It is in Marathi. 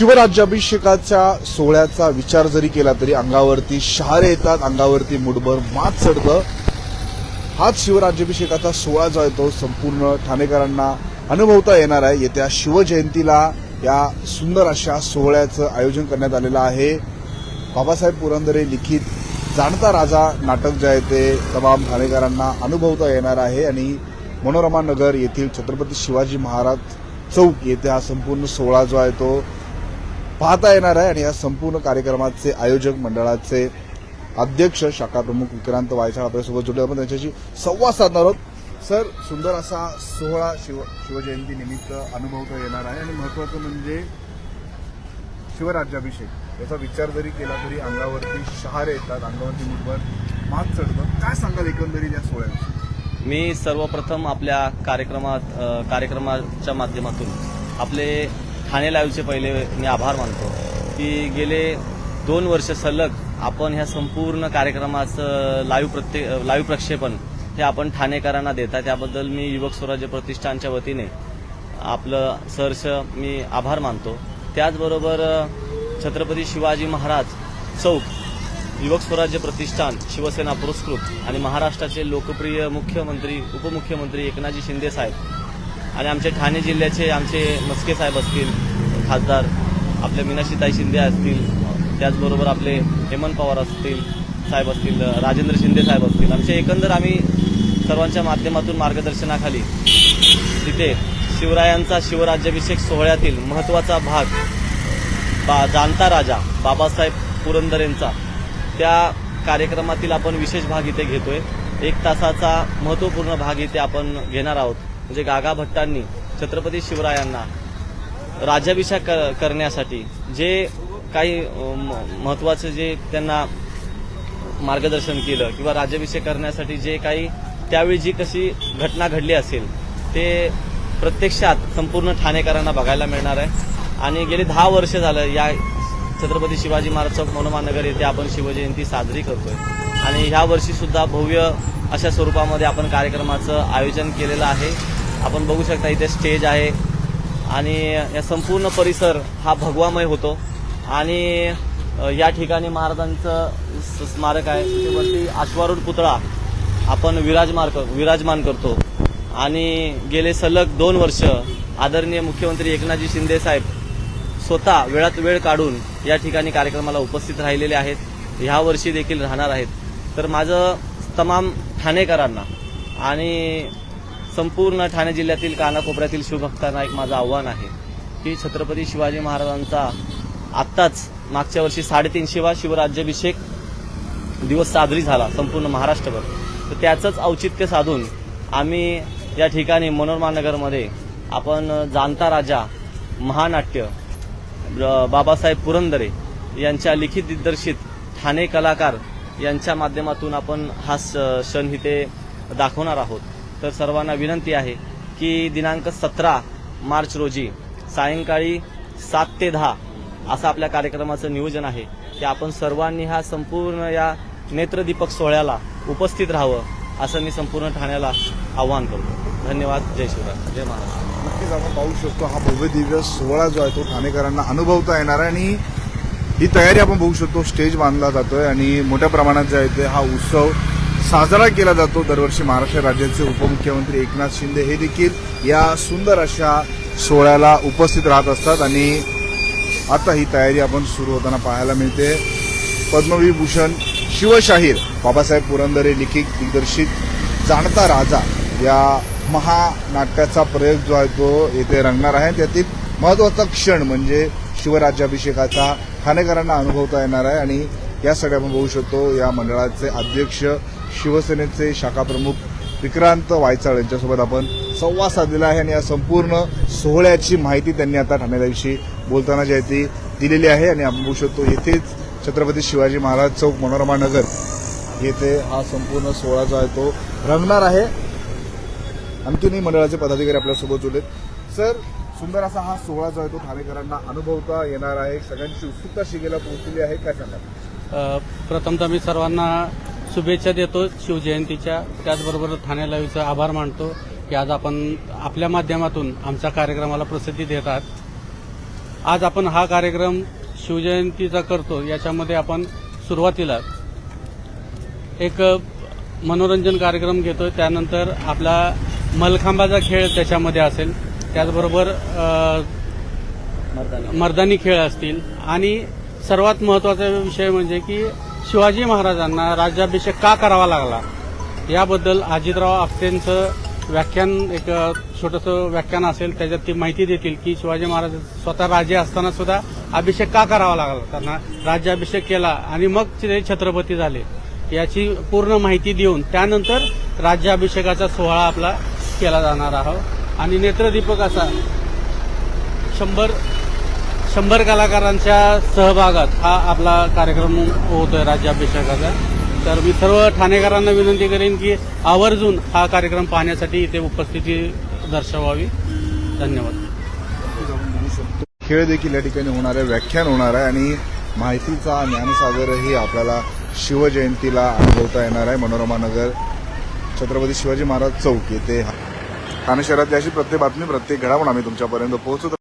शिवराज्याभिषेकाच्या सोहळ्याचा विचार जरी केला तरी अंगावरती शहारे येतात अंगावरती मुठभर मात चढतं हाच शिवराज्याभिषेकाचा सोहळा जो आहे तो संपूर्ण ठाणेकरांना अनुभवता येणार आहे. येत्या शिवजयंतीला या सुंदर अशा सोहळ्याचं आयोजन करण्यात आलेलं आहे. बाबासाहेब पुरंदरे लिखित जाणता राजा नाटक जे आहे ते तमाम ठाणेकरांना अनुभवता येणार आहे आणि मनोरमा नगर येथील छत्रपती शिवाजी महाराज चौक येथे हा संपूर्ण सोहळा जो आहे तो पाहता येणार आहे आणि या संपूर्ण कार्यक्रमाचे आयोजक मंडळाचे अध्यक्ष शाखा प्रमुख विक्रांत वायसाळ आपल्यासोबत जोडले. आपण त्यांच्याशी संवाद साधणार आहोत. सर सुंदर असा सोहळा शिव शिवजयंती निमित्त अनुभवता येणार आहे आणि महत्वाचं म्हणजे शिवराज्याभिषेक. याचा विचार जरी केला तरी अंगावरती शहारे येतात अंगावरती मुठभर मात चढतं. काय सांगाल एकंदरीत या सोहळ्याविषयी? मी सर्वप्रथम आपल्या कार्यक्रमात कार्यक्रमाच्या माध्यमातून आपले ठाणे लाईव्हचे पहिले मी आभार मानतो की गेले दोन वर्ष सलग आपण ह्या संपूर्ण कार्यक्रमाचं लाईव्ह प्रत्ये लाईव्ह प्रक्षेपण हे आपण ठाणेकरांना देता. त्याबद्दल मी युवक स्वराज्य प्रतिष्ठानच्या वतीने आपलं सहर्ष मी आभार मानतो. त्याचबरोबर छत्रपती शिवाजी महाराज चौक युवक स्वराज्य प्रतिष्ठान शिवसेना पुरस्कृत आणि महाराष्ट्राचे लोकप्रिय मुख्यमंत्री उपमुख्यमंत्री एकनाथजी शिंदे साहेब आणि आमचे ठाणे जिल्ह्याचे आमचे मस्के साहेब असतील खासदार आपले मीनाशीताई शिंदे असतील त्याचबरोबर आपले हेमंत पवार असतील साहेब असतील राजेंद्र शिंदे साहेब असतील. आमचे एकंदर आम्ही सर्वांच्या माध्यमातून मार्गदर्शनाखाली तिथे शिवरायांचा शिवराज्याभिषेक सोहळ्यातील महत्त्वाचा भाग बा जाणता राजा बाबासाहेब पुरंदरेंचा त्या कार्यक्रमातील आपण विशेष भाग इथे घेतोय. एक तासाचा महत्त्वपूर्ण भाग इथे आपण घेणार आहोत. म्हणजे गागा भट्टांनी छत्रपती शिवरायांना राज्याभिषेक क- करण्यासाठी जे काही म- महत्वाचं जे त्यांना मार्गदर्शन केलं किंवा राज्याभिषेक करण्यासाठी जे काही त्यावेळी जी कशी घटना घडली असेल ते प्रत्यक्षात संपूर्ण ठाणेकरांना बघायला मिळणार आहे. आणि गेली दहा वर्ष झालं या छत्रपती शिवाजी महाराज चौक मनोमानगर येथे आपण शिवजयंती साजरी करतोय. आणि ह्या वर्षी सुद्धा भव्य अशा स्वरूपामध्ये आपण कार्यक्रमाचं आयोजन केलेलं आहे. आपण बघू शकता इथे स्टेज आहे. आणि या संपूर्ण परिसर हा भगवामय होतो. आणि या ठिकाणी महाराजांचं स्मारक आहे. त्याच्यावरती अश्वारूढ पुतळा आपण विराजमान विराजमान करतो. आणि गेले सलग दोन वर्ष आदरणीय मुख्यमंत्री एकनाथजी शिंदे साहेब स्वतः वेळात वेळ काढून या ठिकाणी कार्यक्रमाला उपस्थित राहिलेले आहेत. ह्या वर्षी देखील राहणार आहेत. तर माझं तमाम ठाणेकरांना आणि संपूर्ण ठाणे जिल्ह्यातील कानाकोपऱ्यातील शिवभक्तांना एक माझं आव्हान आहे की छत्रपती शिवाजी महाराजांचा आत्ताच मागच्या वर्षी साडेतीनशेवा शिवराज्याभिषेक दिवस साजरी झाला संपूर्ण महाराष्ट्रभर. तर त्याचंच औचित्य साधून आम्ही या ठिकाणी मनोरमा नगरमध्ये आपण जाणता राजा महानाट्य बाबासाहेब पुरंदरे यांच्या लिखित दिग्दर्शित ठाणे कलाकार यांच्या माध्यमातून आपण हा स- क्षण इथे दाखवणार आहोत. तर सर्वांना विनंती आहे की दिनांक सतरा मार्च रोजी सायंकाळी सात ते दहा असं आपल्या कार्यक्रमाचं नियोजन आहे की आपण सर्वांनी हा संपूर्ण या नेत्रदीपक सोहळ्याला उपस्थित राहावं असं मी संपूर्ण ठाण्याला आवाहन करतो. धन्यवाद. जय शिवराज जय महाराज नक्कीच आपण पाहू शकतो हा भव्य दिव्य सोहळा जो आहे तो ठाणेकरांना अनुभवता येणार आहे आणि ही तयारी आपण बघू शकतो. स्टेज बांधला जातोय आणि मोठ्या प्रमाणात जे आहे ते हा उत्सव साजरा केला जातो दरवर्षी महाराष्ट्र राज्याचे उपमुख्यमंत्री एकनाथ शिंदे हे देखील या सुंदर अशा सोहळ्याला उपस्थित राहत असतात आणि आता ही तयारी आपण सुरू होताना पाहायला मिळते. पद्मविभूषण शिवशाहीर बाबासाहेब पुरंदरे लिखित दिग्दर्शित जाणता राजा या महानाट्याचा प्रयोग जो आहे तो येथे रंगणार आहे. त्यातील महत्त्वाचा क्षण म्हणजे शिवराज्याभिषेकाचा ठाणेकरांना अनुभवता येणार आहे आणि यासाठी आपण बघू शकतो. या मंडळाचे अध्यक्ष शिवसेनेचे शाखाप्रमुख विक्रांत वायचाळ यांच्यासोबत आपण संवाद साधलेला आहे आणि या संपूर्ण सोहळ्याची माहिती त्यांनी आता ठाण्याविषयी बोलताना जी आहे ती दिलेली आहे आणि आपण बघू शकतो येथेच छत्रपती शिवाजी महाराज चौक मनोरमा नगर येथे हा संपूर्ण सोहळा जो आहे तो रंगणार आहे. आणखीनही मंडळाचे पदाधिकारी आपल्यासोबत जुळलेत सर सुंदर असा हा सोहळा जो आहे तो ठाणेकरांना अनुभवता येणार आहे. सगळ्यांची उत्सुकता शिगेला पोहोचलेली आहे. काय सांगा प्रथमतः मी सर्वांना शुभेच्छा देतो शिवजयंतीच्या. त्याचबरोबर ठाणे लाईव्हचा आभार मानतो की आज आपण आपल्या माध्यमातून आमच्या कार्यक्रमाला प्रसिद्धी देत आहात. आज आपण हा कार्यक्रम शिवजयंतीचा करतो याच्यामध्ये आपण सुरुवातीला एक मनोरंजन कार्यक्रम घेतो त्यानंतर आपला मलखांबाचा खेळ त्याच्यामध्ये असेल. त्याचबरोबर मर्दानी खेळ असतील. आणि सर्वात महत्त्वाचा विषय म्हणजे की शिवाजी महाराजांना राज्याभिषेक का करावा लागला? याबद्दल अजितराव आपटेंचं व्याख्यान एक छोटंसं व्याख्यान असेल त्याच्यात ती माहिती देतील की शिवाजी महाराज स्वतः राजे असताना सुद्धा अभिषेक का करावा लागला? त्यांना राज्याभिषेक केला आणि मग ते छत्रपती झाले. याची पूर्ण माहिती देऊन त्यानंतर राज्याभिषेकाचा सोहळा आपला केला जाणार आहोत आणि नेत्रदीपक असा शंभर शंभर कलाकारांच्या सहभागात हा आपला कार्यक्रम होतोय राज्याभिषेकाचा. तर मी सर्व ठाणेकरांना विनंती करेन की आवर्जून हा कार्यक्रम पाहण्यासाठी इथे उपस्थिती दर्शवावी. धन्यवाद. खेळ देखील या ठिकाणी होणार आहे व्याख्यान होणार आहे आणि माहितीचा ज्ञानसागरही आपल्याला शिवजयंतीला अनुभवता येणार आहे. मनोरमा नगर छत्रपती शिवाजी महाराज चौक येथे ठाणे शहरातली अशी प्रत्येक बातमी प्रत्येक घडामोड आम्ही तुमच्यापर्यंत पोहोचतो